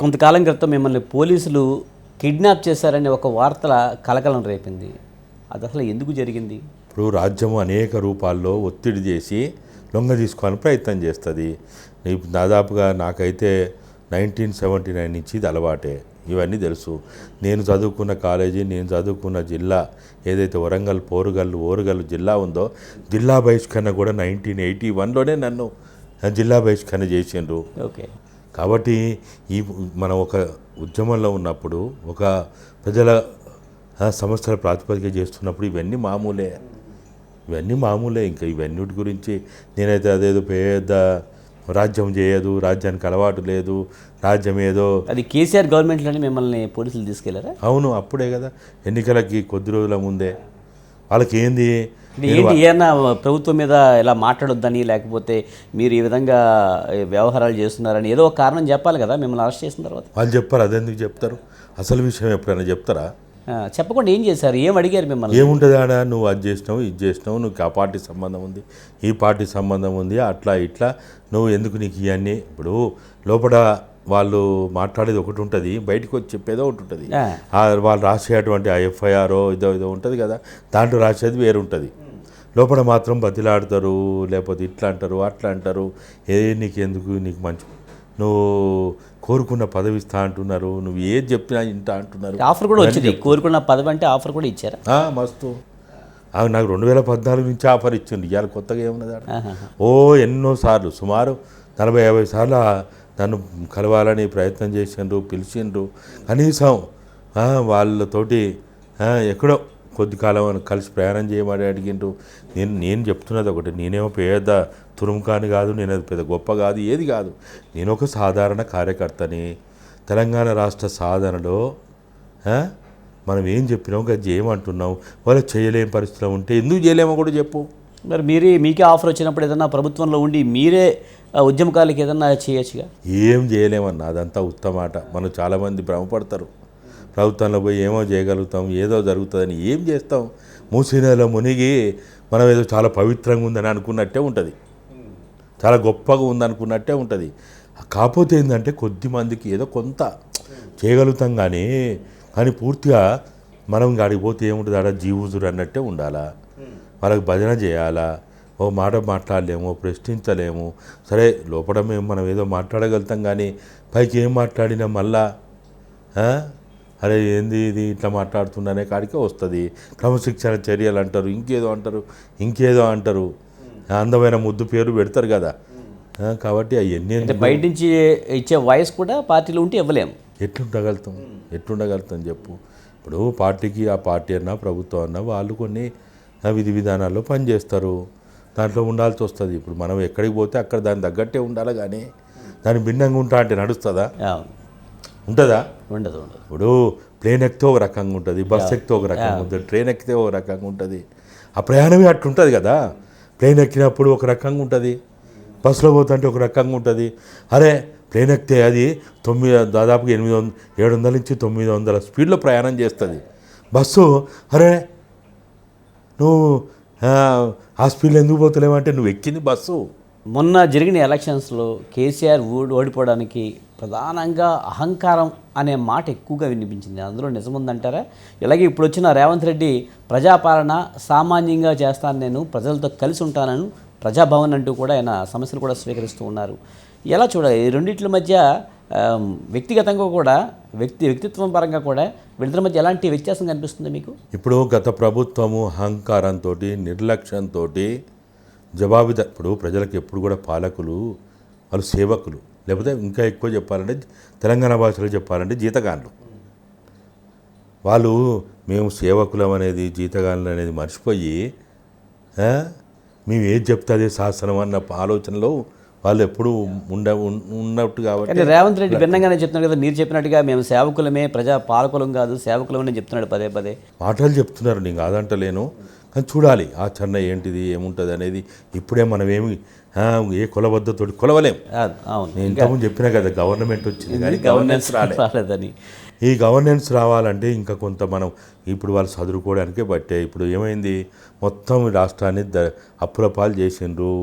కొంతకాలం క్రితం మిమ్మల్ని పోలీసులు కిడ్నాప్ చేశారని ఒక వార్తల కలకలం రేపింది. అది అసలు ఎందుకు జరిగింది? ఇప్పుడు రాజ్యం అనేక రూపాల్లో ఒత్తిడి చేసి లొంగ తీసుకోవాలని ప్రయత్నం చేస్తుంది. దాదాపుగా నాకైతే నైన్టీన్ సెవెంటీ నైన్ నుంచి ఇది అలవాటే. ఇవన్నీ తెలుసు. నేను చదువుకున్న కాలేజీ నేను చదువుకున్న జిల్లా ఏదైతే వరంగల్ పోరుగల్లు ఓరుగల్లు జిల్లా ఉందో జిల్లా బహిష్కరణ కూడా నైన్టీన్ ఎయిటీ వన్లోనే నన్ను జిల్లా బహిష్కరణ చేసిండ్రు. ఓకే. కాబట్టి ఈ మనం ఒక ఉద్యమంలో ఉన్నప్పుడు ఒక ప్రజల సమస్యల ప్రాతిపదిక చేస్తున్నప్పుడు ఇవన్నీ మామూలే. ఇవన్నీ మామూలే. ఇంకా ఇవన్నిటి గురించి నేనైతే అదేదో పెద్ద రాజ్యం చేయదు రాజ్యానికి అలవాటు లేదు రాజ్యం ఏదో అది కేసీఆర్ గవర్నమెంట్లోనే మిమ్మల్ని పోలీసులు తీసుకెళ్ళారా? అవును అప్పుడే కదా. ఎన్నికలకి కొద్ది రోజుల ముందే. వాళ్ళకి ఏంది ఏంటి ఏమన్నా ప్రభుత్వం మీద ఇలా మాట్లాడొద్దని లేకపోతే మీరు ఈ విధంగా వ్యవహారాలు చేస్తున్నారని ఏదో ఒక కారణం చెప్పాలి కదా మిమ్మల్ని అరెస్ట్ చేసిన తర్వాత? వాళ్ళు చెప్పారు అదెందుకు చెప్తారు? అసలు విషయం ఎప్పుడైనా చెప్తారా? చెప్పకుండా ఏం చేశారు? ఏం అడిగారు మిమ్మల్ని? ఏముంటుంది ఆడ? నువ్వు అది చేసినావు ఇది చేసినావు నువ్వు ఆ పార్టీ సంబంధం ఉంది ఈ పార్టీ సంబంధం ఉంది అట్లా ఇట్లా నువ్వు ఎందుకు నీకు ఇవన్నీ? ఇప్పుడు లోపల వాళ్ళు మాట్లాడేది ఒకటి ఉంటుంది బయటకు వచ్చి చెప్పేదో ఒకటి ఉంటుంది. వాళ్ళు రాసేటువంటి ఆ ఎఫ్ఐఆర్ ఇదో ఇదో ఉంటుంది కదా దాంట్లో రాసేది వేరు ఉంటుంది లోపల మాత్రం బతిలాడతారు లేకపోతే ఇట్లా అంటారు అట్లా అంటారు. ఏ నీకు ఎందుకు నీకు మంచి నువ్వు కోరుకున్న పదవి ఇస్తా అంటున్నారు నువ్వు ఏది చెప్పినా ఇంటా అంటున్నారు. ఆఫర్ కూడా వచ్చింది. కోరుకున్న పదవి అంటే ఆఫర్ కూడా ఇచ్చారా? మస్తు. ఆ, నాకు రెండు వేల పద్నాలుగు నుంచి ఆఫర్ ఇచ్చిండు. ఇవాళ కొత్తగా ఏమున్నది. ఓ ఎన్నో సార్లు సుమారు నలభై యాభై సార్లు నన్ను కలవాలని ప్రయత్నం చేసిండ్రు పిలిచిండ్రు. కనీసం వాళ్ళతోటి ఎక్కడో కొద్ది కాలం కలిసి ప్రయాణం చేయమని అడిగిండ్రు. నేను నేను చెప్తున్నది ఒకటి నేనేమో పేద తురుముకాని కాదు నేను అది పెద్ద గొప్ప కాదు ఏది కాదు. నేను ఒక సాధారణ కార్యకర్తని. తెలంగాణ రాష్ట్ర సాధనలో మనం ఏం చెప్పినాం అది చేయమంటున్నాం వాళ్ళు చేయలేని పరిస్థితిలో ఉంటే ఎందుకు చేయలేమో కూడా చెప్పు. మరి మీరే మీకే ఆఫర్ వచ్చినప్పుడు ఏదన్నా ప్రభుత్వంలో ఉండి మీరే ఉద్యమకాలకి ఏదన్నా చేయొచ్చుగా? ఏం చేయలేమన్నా అదంతా ఉత్తమాట. మనం చాలామంది భ్రమపడతారు. ప్రభుత్వంలో పోయి ఏమో చేయగలుగుతాం ఏదో జరుగుతుందని ఏం చేస్తాం? మూసీనలో మునిగి మనం ఏదో చాలా పవిత్రంగా ఉందని అనుకున్నట్టే ఉంటుంది. చాలా గొప్పగా ఉందనుకున్నట్టే ఉంటుంది. కాకపోతే ఏంటంటే కొద్ది మందికి ఏదో కొంత చేయగలుగుతాం కానీ కానీ పూర్తిగా మనం గాడికి పోతే ఏముంటుంది? ఆడ జీవుజురు అన్నట్టే ఉండాలా? వాళ్ళకి భజన చేయాలా? ఓ మాట మాట్లాడలేము ప్రశ్నించలేము. సరే లోపల మేము మనం ఏదో మాట్లాడగలుగుతాం కానీ పైకి ఏం మాట్లాడినా మళ్ళా? అరే ఏంది ఇది? ఇట్లా మాట్లాడుతుందనే కాడికే వస్తుంది. క్రమశిక్షణ చర్యలు అంటారు. ఇంకేదో అంటారు. ఇంకేదో అంటారు. అందమైన ముద్దు పేరు పెడతారు కదా. కాబట్టి అవన్నీ బయట నుంచి ఇచ్చే వాయిస్ కూడా పార్టీలో ఉంటే ఇవ్వలేము ఎట్లుండగలుగుతాం? ఎట్లుండగలుగుతాం చెప్పు. ఇప్పుడు పార్టీకి ఆ పార్టీ అన్నా ప్రభుత్వం అన్నా వాళ్ళు కొన్ని విధి విధానాల్లో పనిచేస్తారు. దాంట్లో ఉండాల్సి వస్తుంది. ఇప్పుడు మనం ఎక్కడికి పోతే అక్కడ దాని తగ్గట్టే ఉండాలి కానీ దాని భిన్నంగా ఉంటా అంటే నడుస్తుందా. ఉంటుందా? ఉండదు ఉండదు. ఇప్పుడు ప్లేన్ ఎక్కితే ఒక రకంగా ఉంటుంది బస్ ఎక్కితే ఒక రకంగా ఉంటుంది ట్రైన్ ఎక్కితే ఒక రకంగా ఉంటుంది. ఆ ప్రయాణమే అట్లుంటుంది కదా. ప్లేన్ ఎక్కినప్పుడు ఒక రకంగా ఉంటుంది బస్సులో పోతుంటే ఒక రకంగా ఉంటుంది. అరే ప్లేన్ ఎక్కితే అది తొమ్మిది దాదాపుగా ఎనిమిది వంద ఏడు వందల నుంచి తొమ్మిది వందల స్పీడ్లో ప్రయాణం చేస్తుంది. బస్సు అరే నువ్వు ఆ, స్పీడ్లో ఎందుకు పోతలేవంటే నువ్వు ఎక్కింది బస్సు మొన్న జరిగిన ఎలక్షన్స్లో కేసీఆర్ ఓడి ఓడిపోవడానికి ప్రధానంగా అహంకారం అనే మాట ఎక్కువగా వినిపించింది. అందులో నిజముందంటారా ఇలాగే ఇప్పుడు వచ్చిన రేవంత్ రెడ్డి ప్రజాపాలన సామాన్యంగా చేస్తాను నేను ప్రజలతో కలిసి ఉంటానని ప్రజాభవన్ అంటూ కూడా ఆయన సమస్యలు కూడా స్వీకరిస్తూ ఉన్నారు. ఎలా చూడాలి? ఈ రెండిట్ల మధ్య వ్యక్తిగతంగా కూడా వ్యక్తి వ్యక్తిత్వం పరంగా కూడా వీళ్ళిద్దరి మధ్య ఎలాంటి వ్యత్యాసం కనిపిస్తుంది మీకు? ఇప్పుడు గత ప్రభుత్వము అహంకారంతో నిర్లక్ష్యంతో జవాబుదా ఇప్పుడు ప్రజలకు ఎప్పుడు కూడా పాలకులు వాళ్ళు సేవకులు లేకపోతే ఇంకా ఎక్కువ చెప్పాలంటే తెలంగాణ భాషలో చెప్పాలంటే జీతగాన్లు వాళ్ళు మేము సేవకులం అనేది జీతగాన్లు అనేది మర్చిపోయి మేము ఏది చెప్తే అదే శాసనం అన్న ఆలోచనలో వాళ్ళు ఎప్పుడు ఉండ ఉన్- ఉన్నట్టు కాబట్టి రేవంత్ రెడ్డి భిన్నంగానే చెప్తున్నాడు కదా మీరు చెప్పినట్టుగా మేము సేవకులమే ప్రజా పాలకులం కాదు సేవకులమని చెప్తున్నాడు పదే పదే. మాటలు చెప్తున్నారు నేను కాదంటలేను. కానీ చూడాలి ఆచరణ ఏంటిది ఏముంటుంది అనేది. ఇప్పుడే మనం ఏమి ఏ కొలబద్దతోటి కొలవలేం. నేను ఇంతకుముందు చెప్పినా కదా గవర్నమెంట్ వచ్చింది కానీ గవర్నెన్స్ గవర్నెన్స్ రాలే. రాలేదని? ఈ గవర్నెన్స్ రావాలంటే ఇంకా కొంత మనం ఇప్పుడు వాళ్ళు చదువుకోవడానికే బట్టే ఇప్పుడు ఏమైంది? మొత్తం రాష్ట్రాన్ని ద అప్పుల పాలు చేసిండ్రు.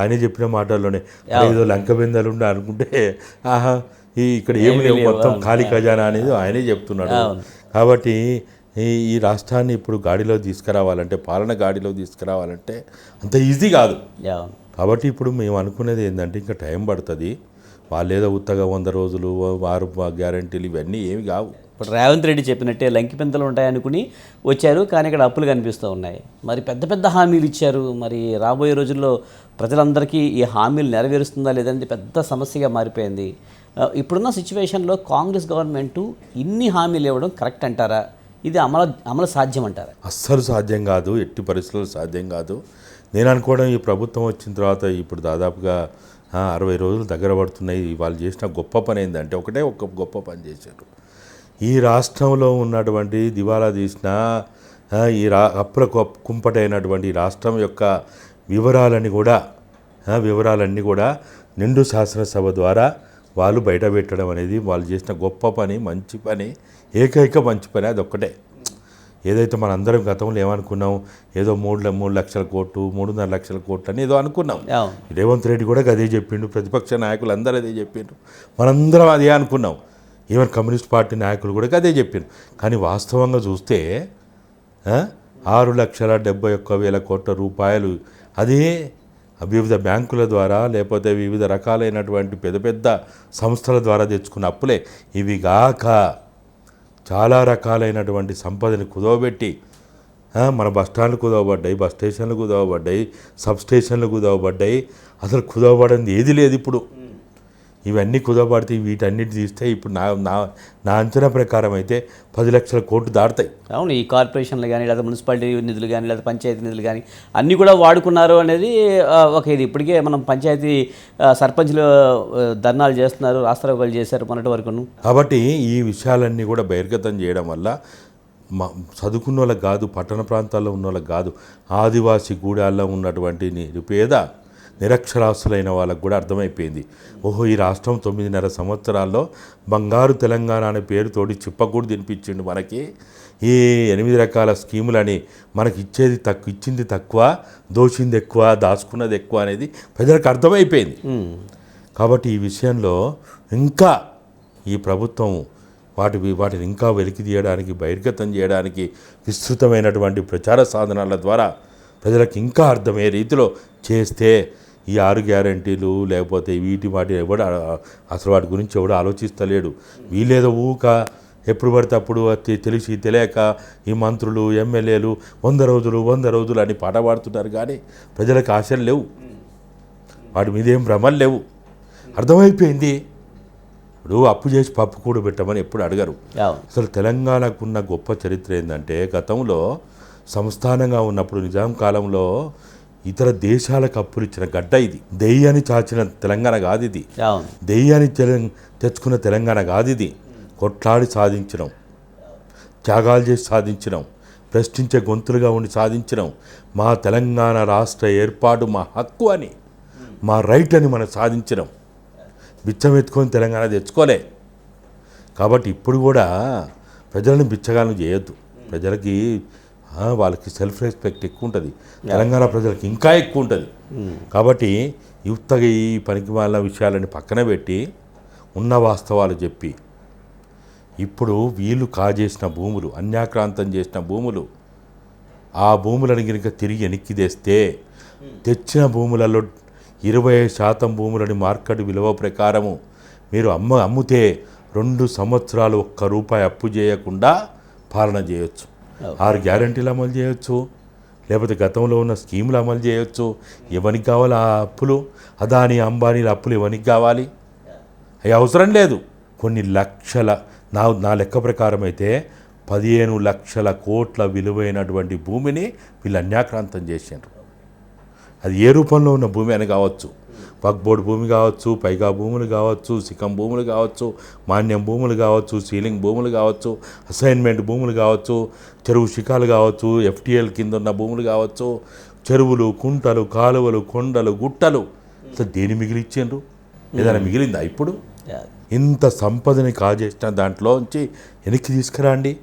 ఆయనే చెప్పిన మాటల్లోనే ఏదో లంక బిందెలు ఉండే అనుకుంటే ఆహా ఈ ఇక్కడ ఏమి లేవు మొత్తం ఖాళీ ఖజానా అనేది ఆయనే చెప్తున్నాడు. కాబట్టి ఈ రాష్ట్రాన్ని ఇప్పుడు గాడిలో తీసుకురావాలంటే పాలన గాడిలో తీసుకురావాలంటే అంత ఈజీ కాదు. కాబట్టి ఇప్పుడు మేము అనుకునేది ఏంటంటే ఇంకా టైం పడుతుంది. వాళ్ళేదో ఉత్తగా వంద రోజులు వారు గ్యారంటీలు ఇవన్నీ ఏమి కావు. ఇప్పుడు రేవంత్ రెడ్డి చెప్పినట్టే లంకి పెంతలు ఉంటాయనుకుని వచ్చారు కానీ ఇక్కడ అప్పులు కనిపిస్తూ ఉన్నాయి. మరి పెద్ద పెద్ద హామీలు ఇచ్చారు. మరి రాబోయే రోజుల్లో ప్రజలందరికీ ఈ హామీలు నెరవేరుస్తుందా లేదంటే పెద్ద సమస్యగా మారిపోయింది. ఇప్పుడున్న సిచ్యువేషన్లో కాంగ్రెస్ గవర్నమెంట్ ఇన్ని హామీలు ఇవ్వడం కరెక్ట్ అంటారా? ఇది అమలు అమలు సాధ్యం అంటారు అస్సలు సాధ్యం కాదు ఎట్టి పరిస్థితుల్లో సాధ్యం కాదు. నేను అనుకోవడం ఈ ప్రభుత్వం వచ్చిన తర్వాత ఇప్పుడు దాదాపుగా అరవై రోజులు దగ్గర పడుతున్నాయి. వాళ్ళు చేసిన గొప్ప పని ఏంటంటే ఒకటే ఒక గొప్ప పని చేశారు. ఈ రాష్ట్రంలో ఉన్నటువంటి దివాలా తీసిన ఈ రా అప్ర కుంపటైనటువంటి రాష్ట్రం యొక్క వివరాలని కూడా వివరాలన్నీ కూడా నిండు శాసనసభ ద్వారా వాళ్ళు బయట పెట్టడం అనేది వాళ్ళు చేసిన గొప్ప పని మంచి పని ఏకైక మంచి పని అది ఒక్కటే. ఏదైతే మనందరం గతంలో ఏమనుకున్నాం ఏదో మూడు మూడు లక్షల కోట్లు మూడున్నర లక్షల కోట్లు అని ఏదో అనుకున్నాం. రేవంత్ రెడ్డి కూడా అదే చెప్పిండు ప్రతిపక్ష నాయకులు అందరూ అదే చెప్పిండ్రు. మనందరం అదే అనుకున్నాం. ఈవెన్ కమ్యూనిస్ట్ పార్టీ నాయకులు కూడా అదే చెప్పిండ్రు. కానీ వాస్తవంగా చూస్తే ఆరు లక్షల డెబ్బై ఒక్క వేల కోట్ల రూపాయలు అదే వివిధ బ్యాంకుల ద్వారా లేకపోతే వివిధ రకాలైనటువంటి పెద్ద పెద్ద సంస్థల ద్వారా తెచ్చుకున్న అప్పులే. ఇవి గాక చాలా రకాలైనటువంటి సంపదని కుదవబెట్టి మన బస్ స్టాండ్లు కుదవబడ్డాయి బస్ స్టేషన్లు కుదవబడ్డాయి సబ్ స్టేషన్లు కుదవబడ్డాయి. అసలు కుదవబడింది ఏది లేదు ఇప్పుడు. ఇవన్నీ కుదవబడితే వీటన్నిటి తీస్తే ఇప్పుడు నా నా నా అంచనా ప్రకారం అయితే పది లక్షల కోట్లు దాటుతాయి. అవును ఈ కార్పొరేషన్లు కానీ లేదా మున్సిపాలిటీ నిధులు కానీ లేదా పంచాయతీ నిధులు కానీ అన్నీ కూడా వాడుకున్నారు అనేది ఒక ఇది. ఇప్పటికే మనం పంచాయతీ సర్పంచ్లు ధర్నాలు చేస్తున్నారు రాస్తారోకాలు చేశారు మొన్నటి వరకును. కాబట్టి ఈ విషయాలన్నీ కూడా బహిర్గతం చేయడం వల్ల మా చదువుకున్న వాళ్ళకి కాదు పట్టణ ప్రాంతాల్లో ఉన్న వాళ్ళకి కాదు ఆదివాసీ గూడాల్లో ఉన్నటువంటి నిరుపేద నిరక్షరాస్యులైన వాళ్ళకు కూడా అర్థమైపోయింది. ఓహో ఈ రాష్ట్రం తొమ్మిదిన్నర సంవత్సరాల్లో బంగారు తెలంగాణ అనే పేరుతోటి చిప్పకూడు తినిపించిండు మనకి. ఈ ఎనిమిది రకాల స్కీములని మనకి ఇచ్చేది తక్కువ ఇచ్చింది తక్కువ దోచింది ఎక్కువ దాచుకున్నది ఎక్కువ అనేది ప్రజలకు అర్థమైపోయింది. కాబట్టి ఈ విషయంలో ఇంకా ఈ ప్రభుత్వం వాటి వాటిని ఇంకా వెలికి తీయడానికి బహిర్గతం చేయడానికి విస్తృతమైనటువంటి ప్రచార సాధనాల ద్వారా ప్రజలకు ఇంకా అర్థమయ్యే రీతిలో చేస్తే ఈ ఆరు గ్యారంటీలు లేకపోతే వీటి వాటి ఎవడు అసలు వాటి గురించి ఎవడు ఆలోచిస్తలేడు. వీళ్ళేదో ఊక ఎప్పుడు పడితే అప్పుడు తెలిసి తెలియక ఈ మంత్రులు ఎమ్మెల్యేలు వంద రోజులు వంద రోజులు అని పాట పాడుతున్నారు కానీ ప్రజలకు ఆశలు లేవు. వాటి మీద ఏం భ్రమలు లేవు. అర్థమైపోయింది. ఇప్పుడు అప్పు చేసి పప్పు కూడా పెట్టమని ఎప్పుడు అడగరు. అసలు తెలంగాణకు ఉన్న గొప్ప చరిత్ర ఏంటంటే గతంలో సంస్థానంగా ఉన్నప్పుడు నిజాం కాలంలో ఇతర దేశాలకు అప్పులు ఇచ్చిన గడ్డ ఇది. దెయ్యాన్ని చాచిన తెలంగాణ కాదు ఇది. దెయ్యాన్ని తెల- తెచ్చుకున్న తెలంగాణ కాదు ఇది. కొట్లాడి సాధించడం త్యాగాలు చేసి సాధించడం ప్రశ్నించే గొంతులుగా ఉండి సాధించడం మా తెలంగాణ రాష్ట్ర ఏర్పాటు మా హక్కు అని మా రైట్ అని మనం సాధించడం బిచ్చం ఎత్తుకొని తెలంగాణ తెచ్చుకోలే. కాబట్టి ఇప్పుడు కూడా ప్రజలను బిచ్చగాలను చేయొద్దు. ప్రజలకి వాళ్ళకి సెల్ఫ్ రెస్పెక్ట్ ఎక్కువ ఉంటుంది తెలంగాణ ప్రజలకు ఇంకా ఎక్కువ ఉంటుంది కాబట్టి యుక్తగా ఈ పనికి వాళ్ళ విషయాలని పక్కన పెట్టి ఉన్న వాస్తవాలు చెప్పి ఇప్పుడు వీళ్ళు కాజేసిన భూములు అన్యాక్రాంతం చేసిన భూములు ఆ భూములను కనుక తిరిగి వెనక్కి తెస్తే తెచ్చిన భూములలో ఇరవై శాతం భూములని మార్కెట్ విలువ ప్రకారము మీరు అమ్మ అమ్ముతే రెండు సంవత్సరాలు ఒక్క రూపాయి అప్పు చేయకుండా పాలన చేయొచ్చు. ఆరు గ్యారంటీలు అమలు చేయొచ్చు. లేకపోతే గతంలో ఉన్న స్కీములు అమలు చేయొచ్చు. ఎవరికి కావాలి ఆ అప్పులు అదాని అంబానీల అప్పులు ఎవరికి కావాలి? అవి అవసరం లేదు. కొన్ని లక్షల నా నా లెక్క ప్రకారం అయితే పదిహేను లక్షల కోట్ల విలువైనటువంటి భూమిని వీళ్ళు అన్యాక్రాంతం చేశారు అది ఏ రూపంలో ఉన్న భూమి అని కావచ్చు. వక్బోర్డ్ భూమి కావచ్చు పైగా భూములు కావచ్చు సికం భూములు కావచ్చు మాన్యం భూములు కావచ్చు సీలింగ్ భూములు కావచ్చు అసైన్మెంట్ భూములు కావచ్చు చెరువు శిఖాలు కావచ్చు ఎఫ్టీఎల్ కింద ఉన్న భూములు కావచ్చు చెరువులు కుంటలు కాలువలు కొండలు గుట్టలు. అసలు దేని మిగిలిచ్చిండ్రు? ఏదైనా మిగిలిందా ఇప్పుడు? ఇంత సంపదని కాజేసిన దాంట్లోంచి వెనక్కి తీసుకురండి.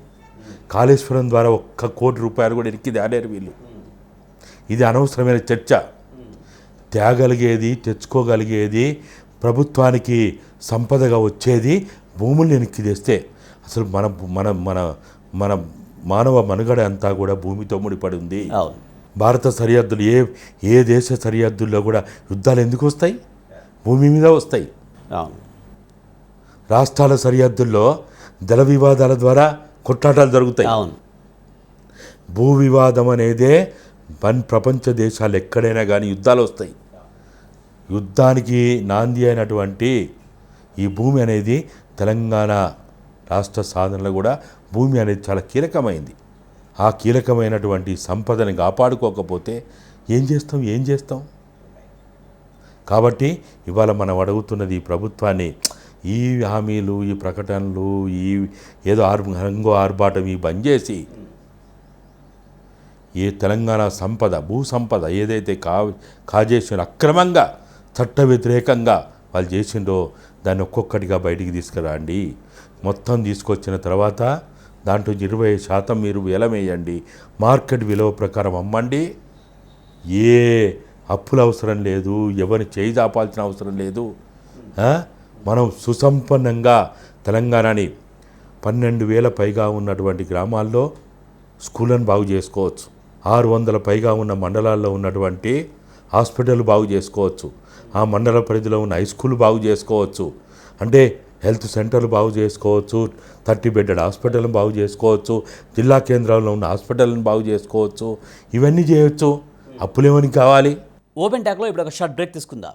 కాళేశ్వరం ద్వారా ఒక్క కోటి రూపాయలు కూడా వెనక్కి దాడారు వీళ్ళు. ఇది అనవసరమైన చర్చ. తేగలిగేది తెచ్చుకోగలిగేది ప్రభుత్వానికి సంపదగా వచ్చేది భూముల్ని వెనక్కి తెస్తే. అసలు మన మన మన మన మానవ మనుగడ అంతా కూడా భూమితో ముడిపడి ఉంది అవును. భారత సరిహద్దులు ఏ ఏ దేశ సరిహద్దుల్లో కూడా యుద్ధాలు ఎందుకు వస్తాయి? భూమి మీద వస్తాయి. అవును. రాష్ట్రాల సరిహద్దుల్లో జల వివాదాల ద్వారా కొట్లాటాలు జరుగుతాయి. అవును. భూ వివాదం అనేదే వన్ ప్రపంచ దేశాలు ఎక్కడైనా కానీ యుద్ధాలు వస్తాయి. యుద్ధానికి నాంది అయినటువంటి ఈ భూమి అనేది తెలంగాణ రాష్ట్ర సాధనలో కూడా భూమి అనేది చాలా కీలకమైంది. ఆ కీలకమైనటువంటి సంపదని కాపాడుకోకపోతే ఏం చేస్తాం ఏం చేస్తాం? కాబట్టి ఇవాళ మనం అడుగుతున్నది ఈ ప్రభుత్వాన్ని ఈ హామీలు ఈ ప్రకటనలు ఈ ఏదో ఆర్ రంగు ఆర్భాటం ఈ బంద్ చేసి ఏ తెలంగాణ సంపద భూ సంపద ఏదైతే కా కాజేసిన అక్రమంగా చట్ట వ్యతిరేకంగా వాళ్ళు చేసిండో దాన్ని ఒక్కొక్కటిగా బయటికి తీసుకురండి. మొత్తం తీసుకొచ్చిన తర్వాత దాంట్లో ఇరవై శాతం మీరు వేలమేయండి. మార్కెట్ విలువ ప్రకారం అమ్మండి. ఏ అప్పులు అవసరం లేదు ఎవరిని చేయి దాపాల్సిన అవసరం లేదు. మనం సుసంపన్నంగా తెలంగాణని పన్నెండు వేల పైగా ఉన్నటువంటి గ్రామాల్లో స్కూళ్ళను బాగు చేసుకోవచ్చు. ఆరు వందల పైగా ఉన్న మండలాల్లో ఉన్నటువంటి హాస్పిటల్ బాగు చేసుకోవచ్చు. ఆ మండల పరిధిలో ఉన్న హై స్కూల్ బాగు చేసుకోవచ్చు. అంటే హెల్త్ సెంటర్లు బాగు చేసుకోవచ్చు. థర్టీ బెడ్డెడ్ హాస్పిటల్ని బాగు చేసుకోవచ్చు. జిల్లా కేంద్రాల్లో ఉన్న హాస్పిటల్ని బాగు చేసుకోవచ్చు. ఇవన్నీ చేయొచ్చు. అప్పులేమని కావాలి? ఓపెన్ టాక్లో ఇప్పుడు ఒక షార్ట్ బ్రేక్ తీసుకుందాం.